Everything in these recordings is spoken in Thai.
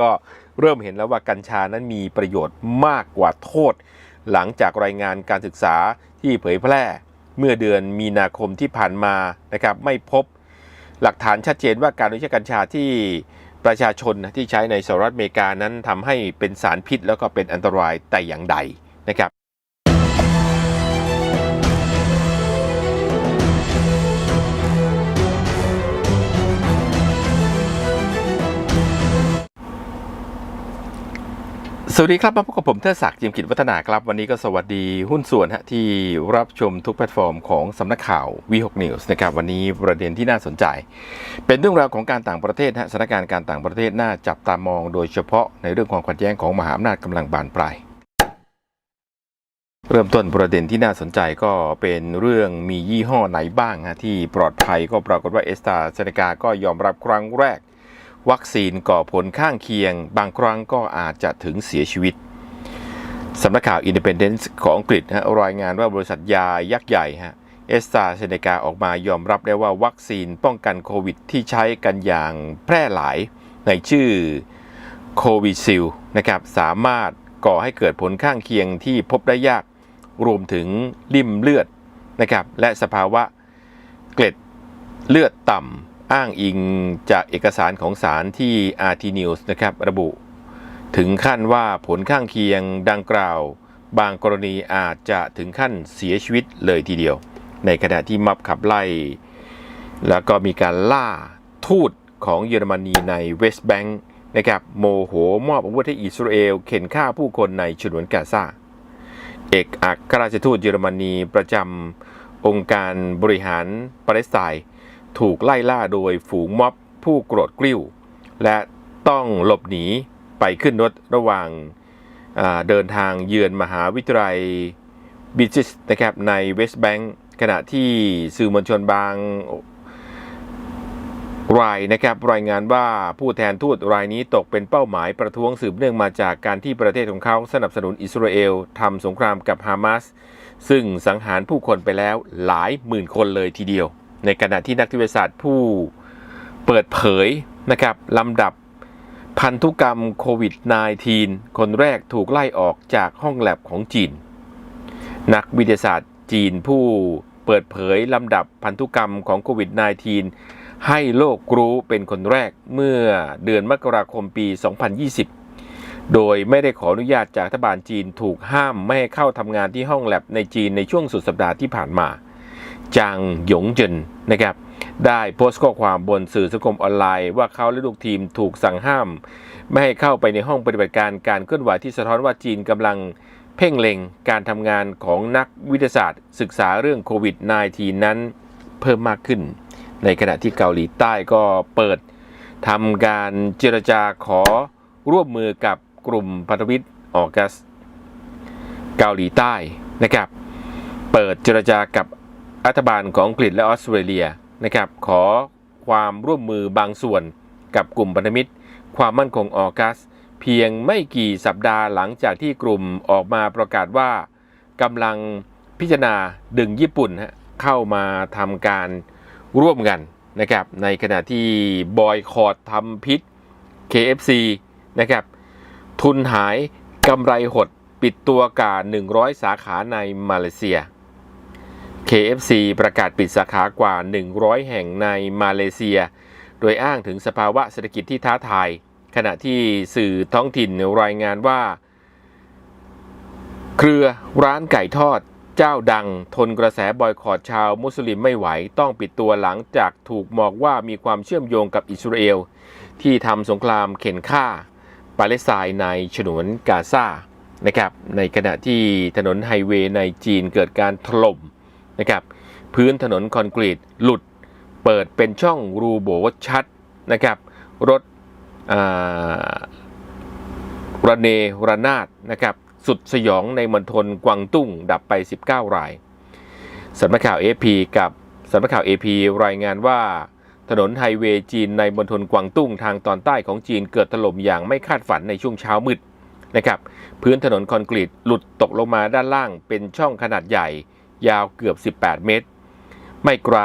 ก็เริ่มเห็นแล้วว่ากัญชานั้นมีประโยชน์มากกว่าโทษ หลังจากรายงานการศึกษาที่เผยแพร่ เมื่อเดือนมีนาคมที่ผ่านมานะครับไม่พบหลักฐานชัดเจนว่าการวิจัยกัญชาที่ประชาชนที่ใช้ในสหรัฐอเมริกานั้นทำให้เป็นสารพิษแล้วก็เป็นอันตรายแต่อย่างใดนะครับ สวัสดีครับ มาพบกับผมเทอศักดิ์จิมกิจวัฒนาครับ วันนี้ก็สวัสดีหุ้นส่วนฮะที่รับชมทุกแพลตฟอร์มของสำนักข่าว V6 News นะครับวันนี้ประเด็นที่น่าสนใจ เป็นเรื่องราวของการต่างประเทศฮะสถานการณ์การต่างประเทศน่าจับตามองโดยเฉพาะในเรื่องความขัดแย้งของมหาอำนาจกำลังบานปลายเริ่มต้นประเด็นที่น่าสนใจก็เป็นเรื่องมียี่ห้อไหนบ้างฮะที่ปลอดภัยก็ปรากฏว่าเอสตาเซเนกาก็ยอมรับครั้งแรก วัคซีนก่อผลข้างเคียง บางครั้งก็อาจจะถึงเสียชีวิตสำนักข่าว Independence ของอังกฤษฮะรายงานว่าบริษัทยายักษ์ใหญ่ฮะเอสตาเซเนกาออกมายอมรับได้ว่าวัคซีนป้องกันโควิดที่ใช้กันอย่างแพร่หลายในชื่อโควิซิลนะครับสามารถก่อให้เกิดผลข้างเคียงที่พบได้ยากรวมถึงริ่มเลือดนะครับและสภาวะเกล็ดเลือดต่ำ อ้างอิงจากเอกสารของสารที่ RT News นะครับ ระบุ ถึงขั้นว่าผลข้างเคียงดังกล่าว บางกรณีอาจจะถึงขั้นเสียชีวิตเลยทีเดียว ในขณะที่มับขับไล่ แล้วก็มีการล่าทูตของเยอรมนีในเวสต์แบงค์นะครับโมโหมอบอาวุธให้อิสราเอล เข็นฆ่าผู้คนในฉนวนกาซาเอกอัครราชทูตเยอรมนีประจำองค์การบริหารปาเลสไตน์ ถูกไล่ล่าโดยฝูงม็อบผู้โกรธกริ้ว และต้องหลบหนีไปขึ้นรถระหว่างาเดินทางเยือนมหาวิทยาลัยบิจิสนะครับในเวสต์แบงค์ขณะที่สื่อมวลชนบางรายนะครับรายงานว่าผู้แทนทูตรายนี้ตกเป็นเป้าหมายประท้วงสืบเนื่องมาจากการที่ประเทศของเขาสนับสนุนอิสราเอลทำสงครามกับฮามาสซึ่งสังหารผู้คนไปแล้วหลายหมื่นคนเลยทีเดียว ในขณะที่นักวิทยาศาสตร์ผู้เปิดเผยนะครับลำดับพันธุกรรมโควิด -19 คนแรกถูกไล่ออกจากห้องแลบของจีน นักวิทยาศาสตร์จีนผู้เปิดเผยลำดับพันธุกรรมของโควิด -19 ให้โลกรู้เป็นคนแรกเมื่อเดือนมกราคมปี 2020 โดยไม่ได้ขออนุญาตจากรัฐบาลจีนถูกห้ามไม่ให้เข้าทำงานที่ห้องแลบในจีนในช่วงสุดสัปดาห์ที่ผ่านมา จางหยงจินนะครับได้โพสต์ข้อความบนสื่อสังคมออนไลน์ ว่าเขาและลูกทีมถูกสั่งห้าม ไม่ให้เข้าไปในห้องปฏิบัติการการเคลื่อนไหวที่สะท้อนว่าจีนกำลังเพ่งเล็งการทำงานของนักวิทยาศาสตร์ ศึกษาเรื่องโควิด -19 นั้นเพิ่มมากขึ้น ในขณะที่เกาหลีใต้ก็เปิดทำการเจรจาขอร่วมมือกับกลุ่มพันธมิตรออกัส เกาหลีใต้นะครับ เปิดเจรจากับ รัฐบาลของอังกฤษและออสเตรเลียนะครับขอความร่วมมือบางส่วนกับกลุ่มพันธมิตร ความมั่นคงออกัส เพียงไม่กี่สัปดาห์หลังจากที่กลุ่มออกมาประกาศว่ากำลังพิจารณาดึงญี่ปุ่นฮะเข้ามาทำการร่วมกันนะครับในขณะที่บอยคอรดทำพิษ KFC นะครับทุนหายกำไรหดปิดตัวกา100 สาขาในมาเลเซีย KFC ประกาศปิดสาขากว่า 100 แห่งในมาเลเซีย โดยอ้างถึงสภาวะเศรษฐกิจที่ท้าทาย ขณะที่สื่อท้องถิ่นรายงานว่า เครือร้านไก่ทอดเจ้าดัง ทนกระแสบอยคอรดชาวมุสลิมไม่ไหวต้องปิดตัวหลังจากถูกมองว่ามีความเชื่อมโยงกับอิสราเอล ที่ทำสงครามเข็นฆ่า ปาเลสไตน์ในฉนวนกาซานะครับในขณะที่ถนนไฮเวย์ในจีนเกิดการถล่ม นะครับพื้นถนนคอนกรีตหลุดเปิดเป็นช่องรูโบชัดนะครับรถระเนระนาดนะครับสุดสยองในมณฑลกวางตุ้งดับไป 19 รายสำนักข่าว AP กับสำนักข่าว AP รายงานว่าถนนไฮเวย์จีนในมณฑลกวางตุ้งทางตอนใต้ของจีนเกิดถล่มอย่างไม่คาดฝันในช่วงเช้ามืดนะครับพื้นถนนคอนกรีตหลุดตกลงมาด้านล่างเป็นช่องขนาดใหญ่ ยาวเกือบ 18 เมตร ไม่ไกล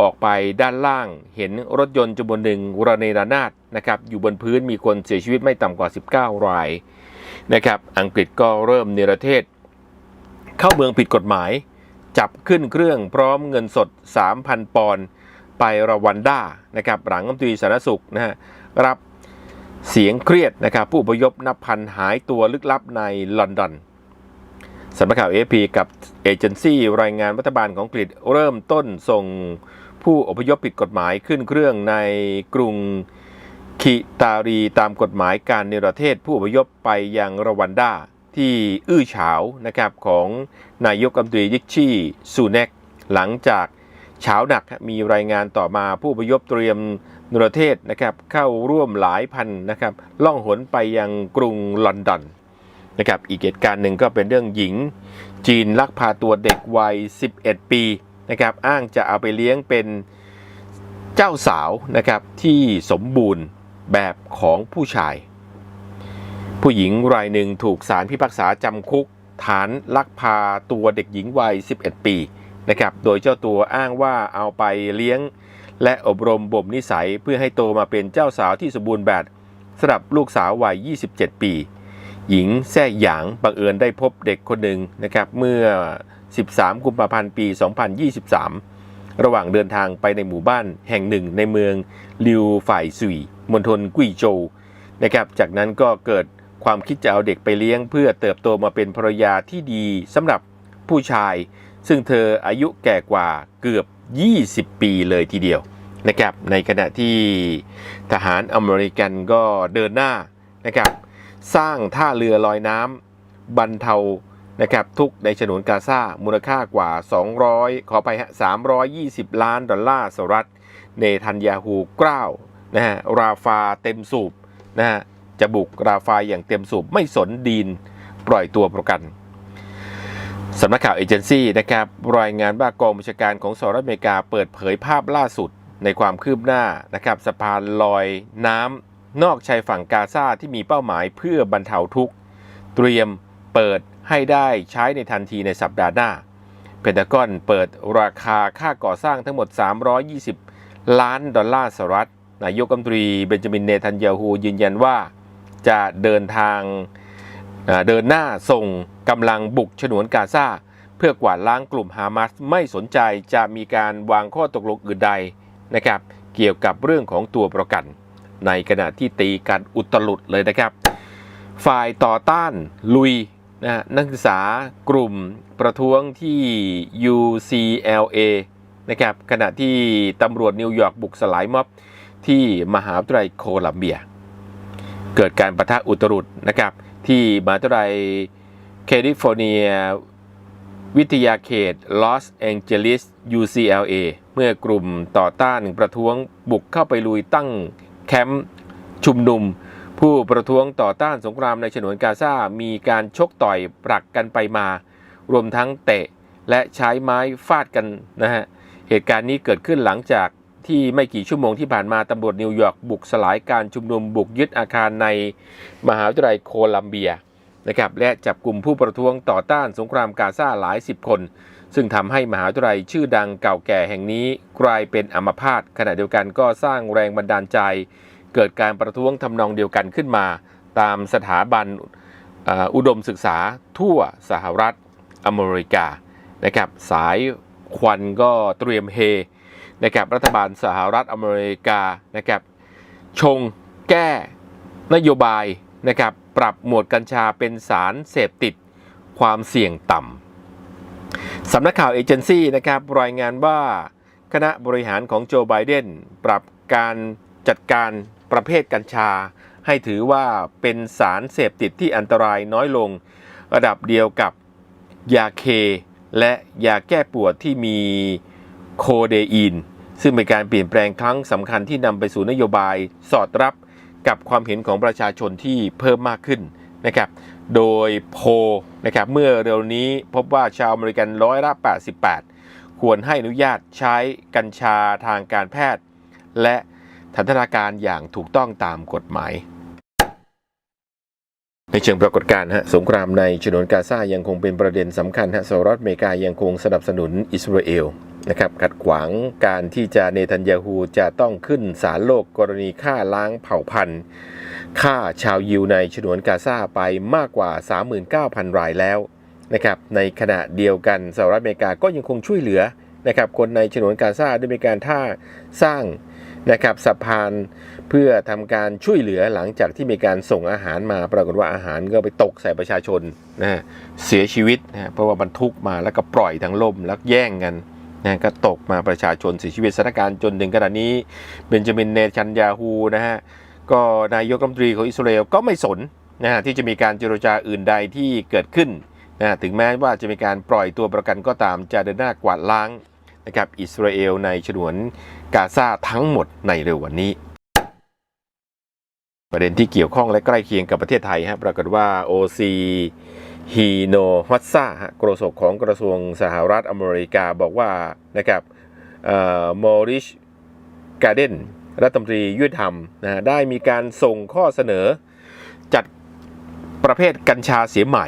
ออกไปด้านล่างเห็นรถยนต์จำนวนหนึ่งระเนระนาดนะครับอยู่บนพื้นมีคนเสียชีวิตไม่ต่ำกว่า 19 รายนะครับอังกฤษก็เริ่มเนรเทศ เข้าเมืองผิดกฎหมาย จับขึ้นเครื่องพร้อมเงินสด 3,000 ปอนด์ไปรวันด้านะครับหลังรัฐมนตรีสาธารณสุขนะฮะรับเสียงเครียดนะครับผู้อพยพนับพันหายตัวลึกลับในลอนดอน สำนักข่าว AFP กับเอเจนซี่รายงานรัฐบาลของอังกฤษเริ่มต้นส่งผู้อพยพผิดกฎหมายขึ้นเครื่องในกรุงคิตารีตามกฎหมายการเนรเทศผู้อพยพไปยังรวันดาที่อื้อฉาวนะครับของนายกรัมตรียิกชี่ซูเนกหลังจากเช้าหนักมีรายงานต่อมาผู้อพยพเตรียมนรเทศนะครับเข้าร่วมหลายพันนะครับล่องหนไปยังกรุงลอนดอน นะครับอีกเหตุการณ์หนึ่งก็เป็นเรื่องหญิง จีนลักพาตัวเด็กวัย 11 ปีนะครับอ้างจะเอาไปเลี้ยงเป็นเจ้าสาวนะครับที่สมบูรณ์แบบของผู้ชาย ผู้หญิงรายหนึ่งถูกศาลพิพากษาจำคุก ฐานลักพาตัวเด็กหญิงวัย 11 ปีนะครับโดยเจ้าตัวอ้างว่าเอาไปเลี้ยงและอบรมบ่มนิสัยเพื่อให้โตมาเป็นเจ้าสาวที่สมบูรณ์แบบสำหรับลูกสาววัย 27 ปี หญิงแซ่หยางบังเอิญได้พบเด็กคนหนึ่งนะครับเมื่อ 13 กุมภาพันธ์ปี 2023 ระหว่างเดินทางไปในหมู่บ้านแห่งหนึ่งในเมืองลิวฝ่ายซุยมณฑลกุยโจวนะครับจากนั้นก็เกิดความคิดจะเอาเด็กไปเลี้ยง เพื่อเติบโตมาเป็นภรรยาที่ดีสำหรับผู้ชาย ซึ่งเธออายุแก่กว่าเกือบ 20 ปีเลยทีเดียวนะครับในขณะที่ทหารอเมริกันก็เดินหน้านะครับ สร้างท่าเรือลอยน้ำบรรเทานะครับทุกในฉนวนกาซามูลค่ากว่า 200 ขอไปฮะ 320 ล้านดอลลาร์สหรัฐ เนทันยาฮูกล้าวนะฮะราฟาเต็มสูบนะฮะจะบุกราฟาอย่างเต็มสูบไม่สนดีนปล่อยตัวประกันสำนักข่าวเอเจนซี่นะครับรายงานว่ากองบัญชาการของสหรัฐอเมริกาเปิดเผยภาพล่าสุดในความคืบหน้านะครับสะพานลอยน้ำ นอกชายฝั่งกาซาที่มีเป้าหมายเพื่อบรรเทาทุกข์ เตรียมเปิดให้ได้ใช้ในทันทีในสัปดาห์หน้า เพนทากอนเปิดราคาค่าก่อสร้างทั้งหมด 320 ล้านดอลลาร์สหรัฐ นายกรัฐมนตรีเบนจามินเนทันยาฮูยืนยันว่าจะเดินทางเอ่อเดินหน้าส่งกำลังบุกฉนวนกาซาเพื่อกวาดล้างกลุ่มฮามาสไม่สนใจจะมีการวางข้อตกลงอื่นใดนะครับเกี่ยวกับเรื่องของตัวประกัน ในขณะที่ตีกันอุตลุดเลยนะครับ ฝ่ายต่อต้านลุยนะนักศึกษากลุ่มประท้วงที่ UCLA นะครับขณะที่ตำรวจนิวยอร์กบุกสลายม็อบที่มหาวิทยาลัยโคลัมเบีย เกิดการประทะอุตรุดนะครับที่มหาวิทยาลัยแคลิฟอร์เนีย วิทยาเขตลอสแองเจลิส UCLA เมื่อกลุ่มต่อต้านประท้วงบุกเข้าไปลุยตั้ง แคมป์ชุมนุม ผู้ประท้วงต่อต้านสงครามในฉนวนกาซา มีการชกต่อยปรักกันไปมา รวมทั้งเตะและใช้ไม้ฟาดกันนะฮะ เหตุการณ์นี้เกิดขึ้นหลังจากที่ไม่กี่ชั่วโมงที่ผ่านมาตำรวจนิวยอร์กบุกสลายการชุมนุมบุกยึดอาคารในมหาวิทยาลัยโคลัมเบียนะครับและจับกลุ่มผู้ประท้วงต่อต้านสงครามกาซาหลายสิบคน ซึ่งทำให้มหาวิทยาลัยชื่อดังเก่าแก่แห่งนี้กลายเป็นอัมพาตขณะเดียวกันก็สร้างแรงบันดาลใจ เกิดการประท้วงทำนองเดียวกันขึ้นมา ตามสถาบันอ,อุดมศึกษาทั่วสหรัฐอเมริกานะครับสายควันก็เตรียมเฮนะครับรัฐบาลสหรัฐอเมริกานะครับชงแก้นโยบายนะครับปรับหมวดกัญชาเป็นสารเสพติดความเสี่ยงต่ำ สำนักข่าวเอเจนซี่นะครับรายงานว่าคณะบริหารของโจไบเดนปรับการจัดการประเภทกัญชา ให้ถือว่าเป็นสารเสพติดที่อันตรายน้อยลง ระดับเดียวกับยาเค และยาแก้ปวดที่มีโคเดอีน ซึ่งเป็นการเปลี่ยนแปลงครั้งสำคัญที่นำไปสู่นโยบายสอดรับกับความเห็นของประชาชนที่เพิ่มมากขึ้นนะครับ โดยโพ นะครับเมื่อเร็วนี้พบว่าชาวอเมริกันร้อยละ 88 ควรให้อนุญาตใช้กัญชาทางการแพทย์ และทันตนาการอย่างถูกต้องตามกฎหมาย ในเชิงปรากฏการณ์ฮะสงครามในฉนวนกาซายังคงเป็นประเด็นสำคัญฮะสหรัฐอเมริกายังคงสนับสนุนอิสราเอลนะครับขัดขวางการที่จะเนทันยาฮูจะต้องขึ้นศาลโลกกรณีฆ่าล้างเผ่าพันธุ์ ฆ่าชาวยิวในฉนวนกาซาไปมากกว่า 39,000 รายแล้วนะครับในขณะเดียวกันสหรัฐอเมริกาก็ยังคงช่วยเหลือนะครับคนในฉนวนกาซาด้วยการท่าสร้างนะครับสะพานเพื่อทำการช่วยเหลือหลังจากที่มีการส่งอาหารมา ปรากฏว่าอาหารก็ไปตกใส่ประชาชนนะเสียชีวิตนะฮะเพราะว่าบรรทุกมาแล้วก็ปล่อยทั้งล่มแล้วแย่งกันนะก็ตกมาประชาชนเสียชีวิตสถานการณ์จนถึงขณะนี้เบนจามินเนชันยาฮูนะฮะ ก็นายกรัฐมนตรีของอิสราเอลก็ไม่สนนะฮะที่จะมีการเจรจาอื่นใดที่เกิดขึ้นนะถึงแม้ว่าจะมีการปล่อยตัวประกันก็ตามจะเดินหน้ากวาดล้างนะครับอิสราเอลในฉนวนกาซาทั้งหมดในเร็ววันนี้ ประเด็นที่เกี่ยวข้องและใกล้เคียงกับประเทศไทยฮะปรากฏว่า OC ฮีโนฮัตซาฮะโฆษกของกระทรวงสหรัฐอเมริกาบอกว่านะครับมอริชการเดน รัฐมนตรียุติธรรมนะได้มีการส่งข้อเสนอ จัดประเภทกัญชาเสียใหม่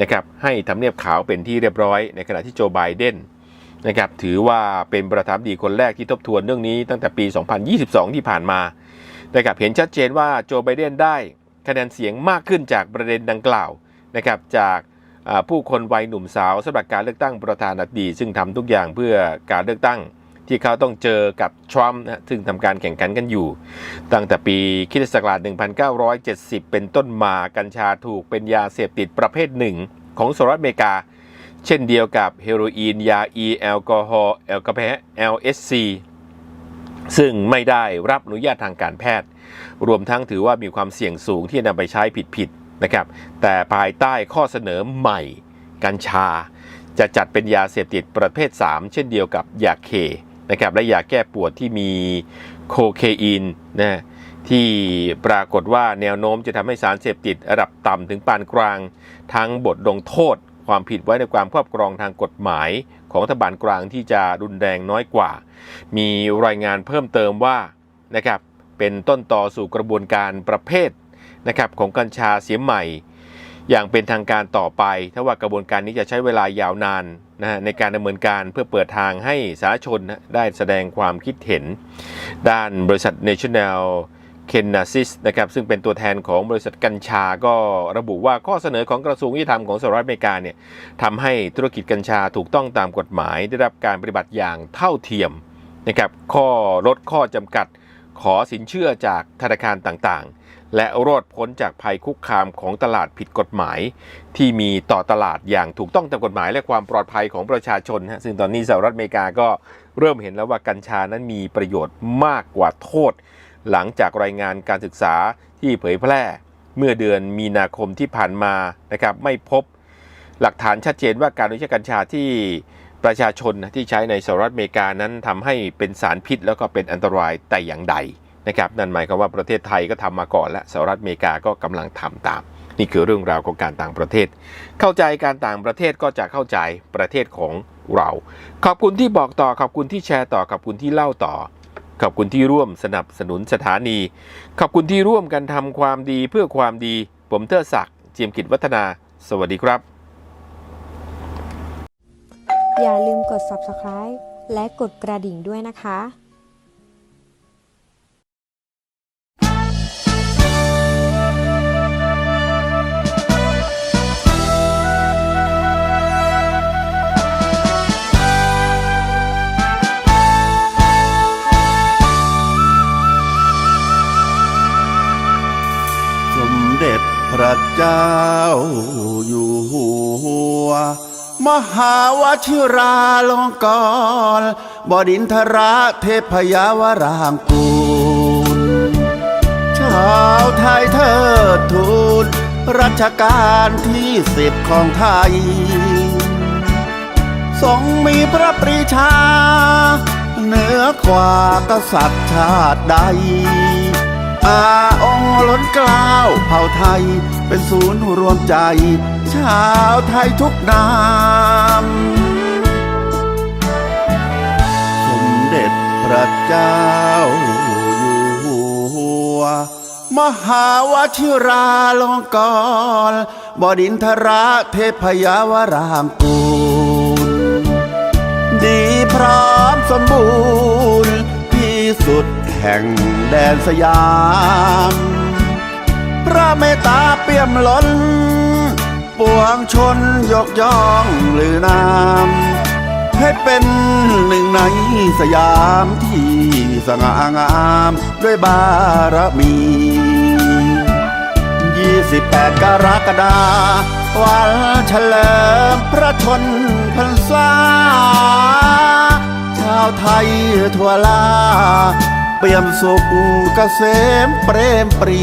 นะครับให้ทำเนียบขาวเป็นที่เรียบร้อย ในขณะที่โจไบเดนนะครับถือว่าเป็นประธานดีคนแรกที่ทบทวนเรื่องนี้ตั้งแต่ปี 2022 ที่ผ่านมานะครับเห็นชัดเจนว่าโจไบเดนได้คะแนนเสียงมากขึ้นจากประเด็นดังกล่าวนะครับจากผู้คนวัยหนุ่มสาวสำหรับการเลือกตั้งประธานาธิบดีซึ่งทำทุกอย่างเพื่อการเลือกตั้ง ที่เขาต้องเจอกับทรัมป์นะซึ่งทำการแข่งขันกันอยู่ ตั้งแต่ปีคริสตศักราช1970 เป็นต้นมากัญชาถูกเป็นยาเสพติดประเภทหนึ่งของสหรัฐอเมริกา เช่นเดียวกับเฮโรอีน ยาอีแอลกอฮอล์แอลกอฮอล์ LSC ซึ่งไม่ได้รับอนุญาตทางการแพทย์ รวมทั้งถือว่ามีความเสี่ยงสูงที่จะนำไปใช้ผิดๆนะครับ แต่ภายใต้ข้อเสนอใหม่กัญชา จะจัดเป็นยาเสพติดประเภท 3 เช่นเดียวกับยาเค นะครับและยาแก้ปวดที่มีโคเคอีนนะที่ปรากฏว่าแนวโน้มจะทำให้สารเสพติดระดับต่ำถึงปานกลาง ทั้งบทลงโทษ ความผิดไว้ในความครอบครองทางกฎหมาย ของรัฐบาลกลางที่จะรุนแรงน้อยกว่า มีรายงานเพิ่มเติมว่านะครับเป็นต้นต่อสู่กระบวนการประเภทนะครับของกัญชาเสียใหม่ อย่างเป็นทางการต่อไป ถ้าว่ากระบวนการนี้จะใช้เวลายาวนานนะฮะในการดำเนินการเพื่อเปิดทางให้สาธารณชนได้แสดงความคิดเห็น ด้านบริษัท National k e n a s i s นะครับซึ่งเป็นตัวแทนของบริษัทกัญชาก็ระบุว่าข้อเสนอของกระทรวงยุติธรรมของสหรัฐอเมริกาเนี่ยทำให้ธุรกิจกัญชาถูกต้องตามกฎหมาย ได้รับการปฏิบัติอย่างเท่าเทียมนะครับข้อลดข้อจำกัดขอสินเชื่อจากธนาคารต่างๆ และรอดพ้นจากภัยคุกคามของตลาดผิดกฎหมาย ที่มีต่อตลาดอย่างถูกต้องตามกฎหมายและความปลอดภัยของประชาชนฮะซึ่งตอนนี้สหรัฐอเมริกาก็เริ่มเห็นแล้วว่ากัญชานั้นมีประโยชน์มากกว่าโทษ หลังจากรายงานการศึกษาที่เผยแพร่ เมื่อเดือนมีนาคมที่ผ่านมานะครับไม่พบหลักฐานชัดเจนว่าการใช้กัญชาที่ประชาชนที่ใช้ในสหรัฐอเมริกานั้นทำให้เป็นสารพิษแล้วก็เป็นอันตรายแต่อย่างใด นะครับนั่นหมายความว่าประเทศไทยก็ทำมาก่อนและสหรัฐอเมริกาก็กำลังทำตาม นี่คือเรื่องราวของการต่างประเทศ เข้าใจการต่างประเทศก็จะเข้าใจประเทศของเรา ขอบคุณที่บอกต่อขอบคุณที่แชร์ต่อขอบคุณที่เล่าต่อ ขอบคุณที่ร่วมสนับสนุนสถานี ขอบคุณที่ร่วมกันทำความดีเพื่อความดี ผมเทอศักดิ์เจียมกิจวัฒนา สวัสดีครับ อย่าลืมกด subscribe และกดกระดิ่งด้วยนะคะ เจ้าอยู่หัว มหาวชิราลงกรบดินทราเทพยาวรางกูลชาวไทยเทิดทูนรัชกาลที่สิบของไทย ทรงมีพระปรีชา เหนือกว่ากษัตริย์ชาติใดอาองค์ล้นกล้าวเผ่าไทย เป็นศูนย์รวมใจ ชาวไทยทุกนามสมเด็จพระเจ้าอยู่หัว มหาวชิราลงกรบดินทราเทพยาวรางกูลดีพร้อมสมบูรณ์ที่สุดแห่งแดนสยาม พระเมตตา ปี่ยมล้น ปวงชนยกย่องลือนามให้เป็นหนึ่งในสยามที่สง่างาม ด้วยบารมี 28 กรกฎาวันเฉลิมพระชนพรรษา ชาวไทยทั่วลา เปี่ยมสุขเกษมเปรมปรี